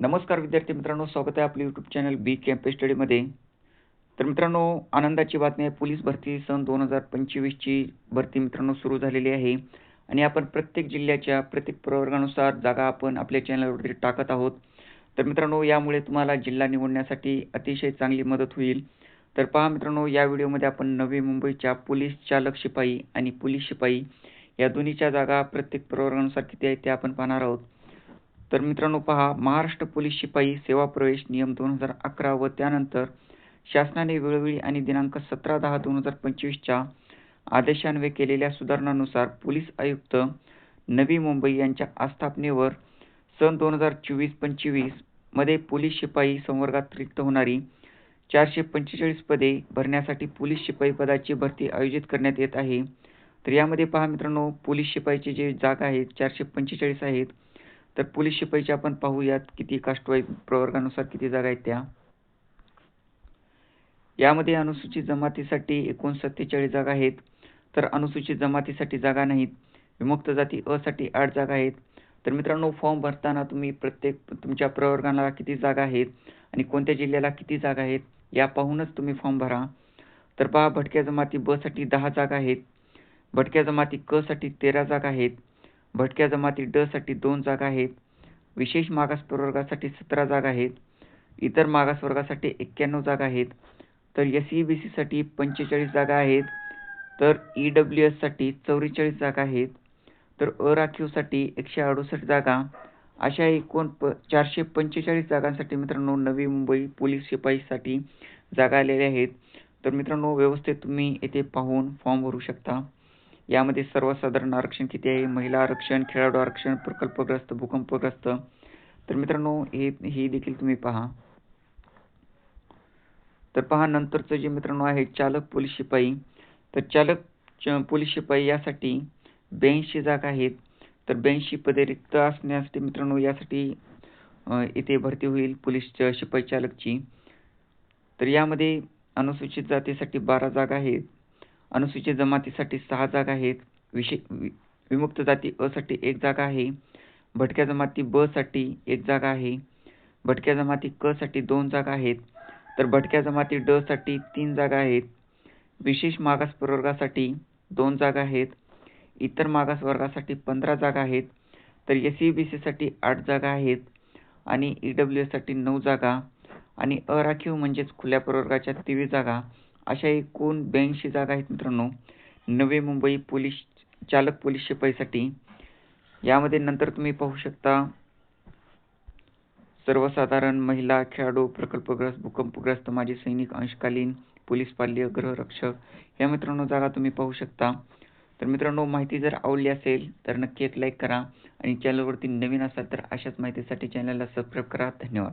नमस्कार विद्यार्थी मित्रांनो स्वागत आहे आपले यूट्यूब चॅनल बी कॅम्पस स्टडीमध्ये तर मित्रांनो आनंदाची बातमी आहे पोलीस भरती सन दोन हजार पंचवीसची भरती मित्रांनो सुरू झालेली आहे. आणि आपण प्रत्येक जिल्ह्याच्या प्रत्येक प्रवर्गानुसार जागा आपण आपल्या चॅनलवरती टाकत आहोत. तर मित्रांनो यामुळे तुम्हाला जिल्हा निवडण्यासाठी अतिशय चांगली मदत होईल. तर पहा मित्रांनो या व्हिडिओमध्ये आपण नवी मुंबईच्या पोलीस चालक शिपाई आणि पोलीस शिपाई या दोन्हीच्या जागा प्रत्येक प्रवर्गानुसार किती आहेत ते आपण पाहणार आहोत. तर मित्रांनो पहा महाराष्ट्र पोलीस शिपाई सेवा प्रवेश नियम दोन हजार अकरा व त्यानंतर शासनाने वेळोवेळी आणि दिनांक सतरा दहा दोन हजार पंचवीसच्या आदेशान्वये केलेल्या सुधारणानुसार पोलीस आयुक्त नवी मुंबई यांच्या आस्थापनेवर सन दोन हजार चोवीस पंचवीसमध्ये पोलीस शिपाई संवर्गात रिक्त होणारी चारशे पंचेचाळीस पदे भरण्यासाठी पोलीस शिपाई पदाची भरती आयोजित करण्यात येत आहे. तर यामध्ये पहा मित्रांनो पोलीस शिपाईची जे जागा आहेत चारशे पंचेचाळीस आहेत. तर पोलीस शिपाईचे आपण पाहूयात किती कास्टवाईज प्रवर्गानुसार किती जागा आहेत त्या. यामध्ये अनुसूचित जमातीसाठी एकूण सत्तेचाळीस जागा आहेत. तर अनुसूचित जमातीसाठी जागा नाहीत. विमुक्त जाती अ साठी आठ जागा आहेत. तर मित्रांनो फॉर्म भरताना तुम्ही प्रत्येक तुमच्या प्रवर्गाला किती जागा आहेत आणि कोणत्या जिल्ह्याला किती जागा आहेत या पाहूनच तुम्ही फॉर्म भरा. तर पहा भटक्या जमाती ब साठी दहा जागा आहेत. भटक्या जमाती क साठी तेरा जागा आहेत. भटक्या जमाती ड साठी दोन जागा आहेत. विशेष मागास प्रवर्गासाठी सतरा जागा आहेत. इतर मागास वर्गासाठी एक्क्याण्णव जागा आहेत. तर एस ई बी सीसाठी पंचेचाळीस जागा आहेत. तर ई डब्ल्यू एससाठी चौवेचाळीस जागा आहेत. तर अराखीवसाठी एकशे अडुसष्ट जागा. अशा एकूण प चारशे पंचेचाळीस जागांसाठी मित्रांनो नवी मुंबई पोलीस शिपाईसाठी जागा आलेल्या आहेत. तर मित्रांनो व्यवस्थित तुम्ही येथे पाहून फॉर्म भरू शकता. यामध्ये सर्वसाधारण आरक्षण किती आहे? महिला आरक्षण खेळाडू आरक्षण प्रकल्पग्रस्त भूकंपग्रस्त. तर मित्रांनो हे ही देखील तुम्ही पहा. तर पहा नंतरचं जे मित्रांनो आहे चालक पोलीस शिपाई. तर चालक पोलीस शिपाई यासाठी ब्याऐंशी जागा आहेत. तर ब्याऐंशी पदे रिक्त असण्यासाठी मित्रांनो यासाठी इथे भरती होईल पोलीस शिपाई चालकची. तर यामध्ये अनुसूचित जातीसाठी बारा जागा आहेत. अनुसूचित जमातीसाठी सहा जागा आहेत. विशे विमुक्त जाती अ साठी एक जागा आहे. भटक्या जमाती ब साठी एक जागा आहे. भटक्या जमाती क साठी दोन जागा आहेत. तर भटक्या जमाती ड साठी तीन जागा आहेत. विशेष मागास प्रवर्गासाठी दोन जागा आहेत. इतर मागास वर्गासाठी पंधरा जागा आहेत. तर एस ई बी सीसाठी आठ जागा आहेत. आणि ई डब्ल्यू एससाठी नऊ जागा. आणि अराखीव म्हणजेच खुल्या प्रवर्गाच्या तेवीस जागा. अशा एकूण ब्याऐंशी जागा आहेत मित्रांनो. नवी मुंबई पोलीस चालक पोलीस शिपाईसाठी. यामध्ये नंतर तुम्ही पाहू शकता सर्वसाधारण महिला खेळाडू प्रकल्पग्रस्त भूकंपग्रस्त माजी सैनिक अंशकालीन पोलीस पाल्य गृहरक्षक या मित्रांनो जागा तुम्ही पाहू शकता. तर मित्रांनो माहिती जर आवडली असेल तर नक्की एक लाईक करा आणि चॅनलवरती नवीन असाल तर अशाच माहितीसाठी चॅनलला सबस्क्राईब करा. धन्यवाद.